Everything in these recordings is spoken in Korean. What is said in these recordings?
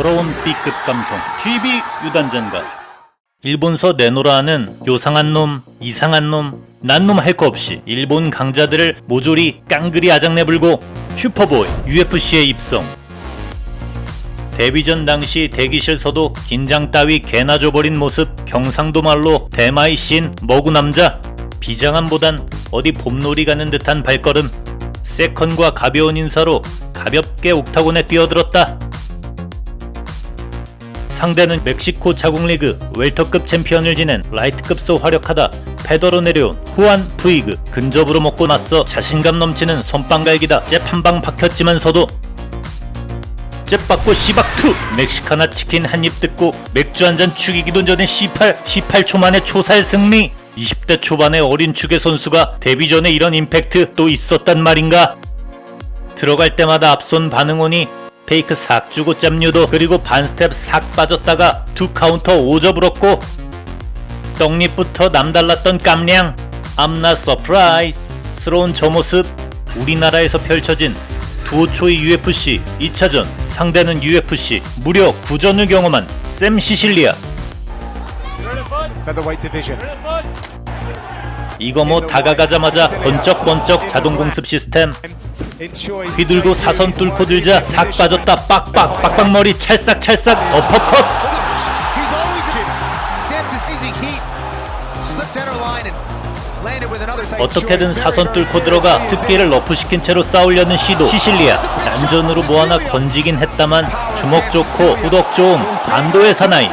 돌아온 B급 감성 TV 유단전가 일본서 내노라하는 요상한 놈, 이상한 놈, 난놈 할 거 없이 일본 강자들을 모조리 깡그리 아작내불고 슈퍼보이 UFC에 입성. 데뷔전 당시 대기실서도 긴장 따위 개나 줘버린 모습 경상도 말로 대마의 신 머구남자. 비장함보단 어디 봄놀이 가는 듯한 발걸음. 세컨과 가벼운 인사로 가볍게 옥타곤에 뛰어들었다 상대는 멕시코 자국리그 웰터급 챔피언을 지낸 라이트급소 활약하다 패더로 내려온 후안 푸이그. 근접으로 먹고 맞서 자신감 넘치는 손빵갈기다 잽 한 방 박혔지만서도 잽 받고 시박투. 멕시카나 치킨 한 입 뜯고 맥주 한 잔 축이기도 전에 18 18초 만에 초살 승리. 20대 초반의 어린 축의 선수가 데뷔 전에 이런 임팩트 또 있었단 말인가? 들어갈 때마다 앞선 반응오니 페이크 싹 주고 짬유도 그리고 반스텝 싹 빠졌다가 두 카운터 오저 불었고 떡잎부터 남달랐던 깜냥. Not surprised. 스러운 저 모습. 우리나라에서 펼쳐진 두오초이 UFC 2차전 상대는 UFC 무려 9전을 경험한 샘 시실리아. 이거 뭐 다가가자마자 번쩍번쩍 자동 공습 시스템 휘둘고 사선 뚫고 들자 싹 빠졌다. 빡빡 빡빡머리 찰싹찰싹. 어퍼컷. 어떻게든 사선 뚫고 들어가 특기를 너프시킨 채로 싸우려는 시도. 시실리아 난전으로 뭐 하나 건지긴 했다만 주먹 좋고 후덕 좋음 반도의 사나이.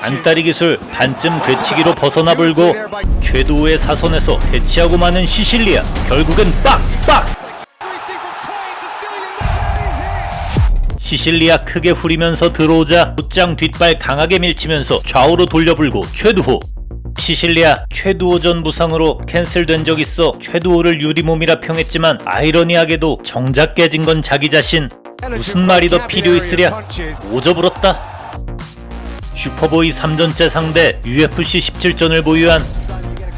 안따리 기술 반쯤 되치기로 벗어나 불고 최도우의 사선에서 대치하고 마는 시실리아 결국은 빡빡 시실리아 크게 후리면서 들어오자 곧장 뒷발 강하게 밀치면서 좌우로 돌려불고 최두호. 시실리아 최두호 전 부상으로 캔슬된 적 있어 최두호를 유리몸이라 평했지만 아이러니하게도 정작 깨진 건 자기 자신. 무슨 말이 더 필요 있으랴. 오저불었다. 슈퍼보이 3전째 상대 UFC 17전을 보유한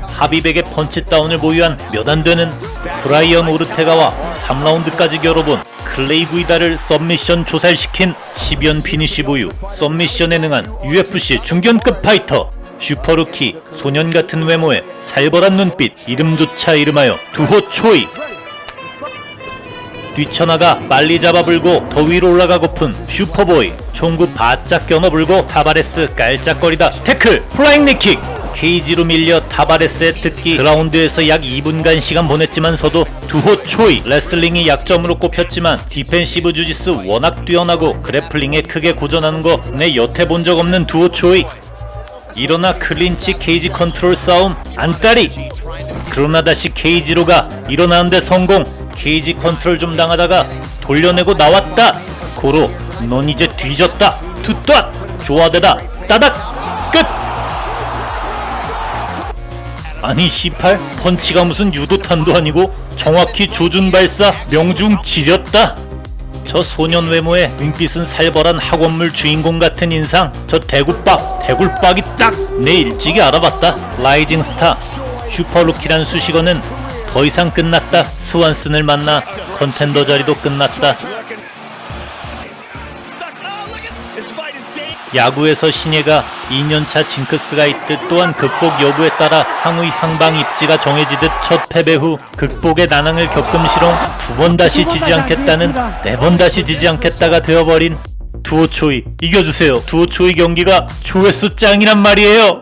하비백의 펀치다운을 보유한 몇 안 되는 브라이언 오르테가와 3라운드까지 겨뤄본 클레이 구이다를 썸미션 조살시킨 10연 피니시 보유 썸미션에 능한 UFC 중견급 파이터 슈퍼루키 소년 같은 외모에 살벌한 눈빛 이름조차 이름하여 두호 초이. 뛰쳐나가 빨리 잡아불고 더 위로 올라가고픈 슈퍼보이 총구 바짝 겨눠불고 타바레스 깔짝거리다 태클 플라잉 니킥 케이지로 밀려 타바레스의 특기 그라운드에서 약 2분간 시간 보냈지만서도 두호 초이 레슬링이 약점으로 꼽혔지만 디펜시브 주짓수 워낙 뛰어나고 그래플링에 크게 고전하는 거 내 여태 본 적 없는 두호 초이. 일어나 클린치 케이지 컨트롤 싸움 안따리. 그러나 다시 케이지로 가. 일어나는데 성공. 케이지 컨트롤 좀 당하다가 돌려내고 나왔다. 고로 넌 이제 뒤졌다. 투ጧ 조아대다. 따닥 아니 18 펀치가 무슨 유도탄도 아니고 정확히 조준 발사 명중 지렸다. 저 소년 외모에 눈빛은 살벌한 학원물 주인공 같은 인상. 저 대굴박 대굴박이 딱 내 일찍이 알아봤다. 라이징 스타 슈퍼루키란 수식어는 더 이상 끝났다. 스완슨을 만나 컨텐더 자리도 끝났다 야구에서 신예가 2년차 징크스가 있듯 또한 극복 여부에 따라 향후 향방 입지가 정해지듯 첫 패배 후 극복의 난항을 겪음시롱 두 번 다시 지지 않겠다는 네 번 다시 지지 않겠다가 되어버린 두오초이. 이겨주세요. 두오초이 경기가 조회수 짱이란 말이에요